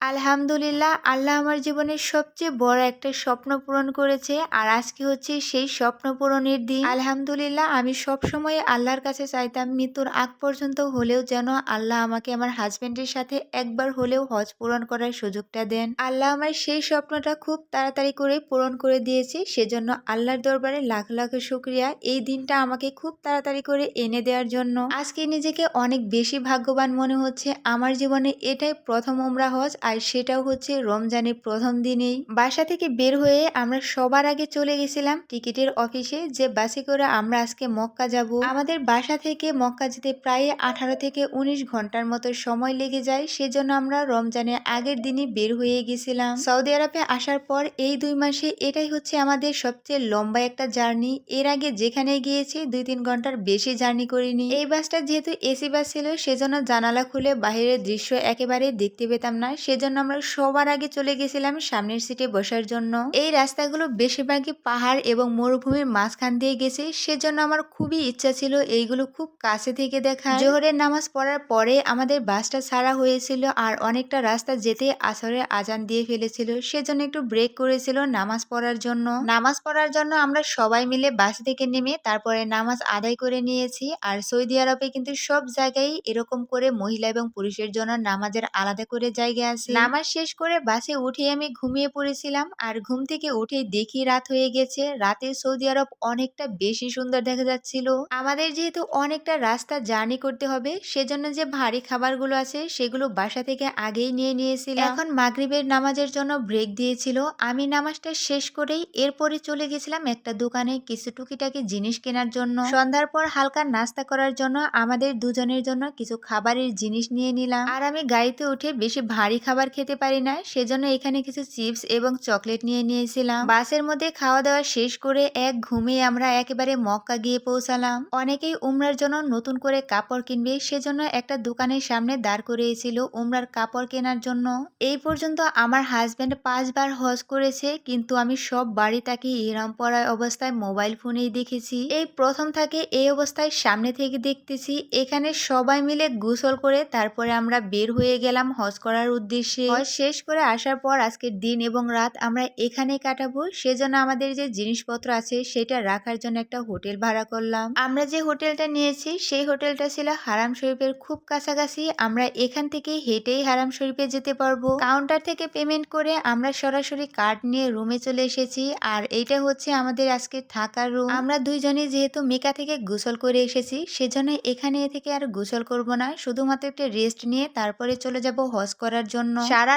আলহামদুলিল্লাহ, আল্লাহ আমার জীবনের সবচেয়ে বড় একটা স্বপ্ন পূরণ করেছে আর আজকে হচ্ছে সেই স্বপ্ন পূরণের দিন। আলহামদুলিল্লাহ, আমি সব সময় আল্লাহর কাছে চাইতাম মৃত্যুর আগ পর্যন্ত হলেও যেন আল্লাহ আমাকে আমার হাজবেন্ডের সাথে একবার হলেও হজ পূরণ করার সুযোগটা দেন। আল্লাহ আমার সেই স্বপ্নটা খুব তাড়াতাড়ি করে পূরণ করে দিয়েছে, সেজন্য আল্লাহর দরবারে লাখ লাখ শুক্রিয়া এই দিনটা আমাকে খুব তাড়াতাড়ি করে এনে দেওয়ার জন্য। আজকে নিজেকে অনেক বেশি ভাগ্যবান মনে হচ্ছে। আমার জীবনে এটাই প্রথম ওমরা হজ আর সেটাও হচ্ছে রমজানের প্রথম দিনেই। বাসা থেকে বের হয়ে আমরা সবার আগে চলে গেছিলাম টিকিটের অফিসে যে বাসে করে আমরা আজকে মক্কা যাব। আমাদের বাসা থেকে মক্কা যেতে প্রায় আঠারো থেকে উনিশ ঘণ্টার মতো সময় লেগে যায়, সেজন্য আমরা রমজানের আগের দিনই বের হয়ে গেছিলাম। সৌদি আরবে আসার পর এই দুই মাসে এটাই হচ্ছে আমাদের সবচেয়ে লম্বা একটা জার্নি। এর আগে যেখানে গিয়েছি দুই তিন ঘণ্টার বেশি জার্নি করিনি। এই বাসটা যেহেতু এসি বাস ছিল, সেজন্য জানালা খুলে বাহিরের দৃশ্য একেবারে দেখতে পেতাম না সেজন্য আমরা সবার আগে চলে গেছিলাম সামনের সিটে বসার জন্য। এই রাস্তাগুলো বেশিরভাগই পাহাড় এবং মরুভূমির মাঝখান দিয়ে গেছে, সেজন্য আমার খুবই ইচ্ছা ছিল এইগুলো খুব কাছে থেকে দেখা জোহরের নামাজ পড়ার পরে আমাদের বাসটা ছাড়া হয়েছিল আর অনেকটা রাস্তা যেতে আসরে আজান দিয়ে ফেলেছিল, সেজন্য একটু ব্রেক করেছিল নামাজ পড়ার জন্য। নামাজ পড়ার জন্য আমরা সবাই মিলে বাস থেকে নেমে তারপরে নামাজ আদায় করে নিয়েছি আর সৌদি আরবে কিন্তু সব জায়গায় এরকম করে মহিলা এবং পুরুষের জন্য নামাজের আলাদা করে জায়গা আছে। নামাজ শেষ করে বাসে উঠে আমি ঘুমিয়ে পড়েছিলাম আর ঘুম থেকে উঠে দেখি রাত হয়ে গেছে। রাতে সৌদি আরব অনেকটা বেশি সুন্দর দেখা যাচ্ছিল। আমাদের যেহেতু অনেকটা রাস্তা জার্নি করতে হবে সেজন্য যে ভারী খাবারগুলো আছে সেগুলো বাসা থেকে আগেই নিয়ে নিয়েছিলাম। এখন মাগরিবের নামাজের জন্য ব্রেক দিয়েছিল। আমি নামাজটা শেষ করেই এরপরে চলে গেছিলাম একটা দোকানে কিছু টুকিটাকি জিনিস কেনার জন্য। সন্ধ্যার পর হালকা নাস্তা করার জন্য আমাদের দুজনের জন্য কিছু খাবারের জিনিস নিয়ে নিলাম। আর আমি গাড়িতে উঠে বেশি ভারী খাবার খেতে পারি না, সেজন্য এখানে কিছু চিপস এবং চকলেট নিয়ে নিয়েছিলাম। বাসের মধ্যে খাওয়া দাওয়া শেষ করে এক ঘুমে আমরা একেবারে মক্কা গিয়ে পৌঁছালাম। অনেকেই উমরার জন্য নতুন করে কাপড় কিনবে, সেজন্য একটা দোকানের সামনে দাঁড় করিয়েছিল উমরার কাপড় কেনার জন্য। এই পর্যন্ত আমার হাজব্যান্ড পাঁচবার হজ করেছে, কিন্তু আমি সব বাড়ি তাকে ইহরাম পরা অবস্থায় মোবাইল ফোনেই দেখেছি। এই প্রথম থাকে এই অবস্থায় সামনে থেকে দেখতেছি, এখানে সবাই মিলে গোসল করে তারপরে আমরা বের হয়ে গেলাম হজ করার উদ্দেশ্যে। হজ শেষ করে আসার পর আজকের দিন এবং রাত আমরা এখানে কাটাবো। সেজন্য আমাদের যে জিনিসপত্র আছে সেটা রাখার জন্য একটা হোটেল ভাড়া করলাম। আমরা যে হোটেলটা নিয়েছি সেই হোটেলটা ছিল হারাম শরীফের খুব কাছাকাছি। আমরা এখান থেকে হেঁটেই হারাম শরীফে যেতে পারব। কাউন্টার থেকে পেমেন্ট করে আমরা সরাসরি কার্ড নিয়ে রুমে চলে এসেছি। আর এইটা হচ্ছে আমাদের আজকে থাকার রুম। আমরা দুইজনে যেহেতু মেকা থেকে গোসল করে এসেছি সেজন্য এখানে থেকে আর গোসল করব না। শুধুমাত্র একটা রেস্ট নিয়ে তারপরে চলে যাব হজ করার জন্য। সারা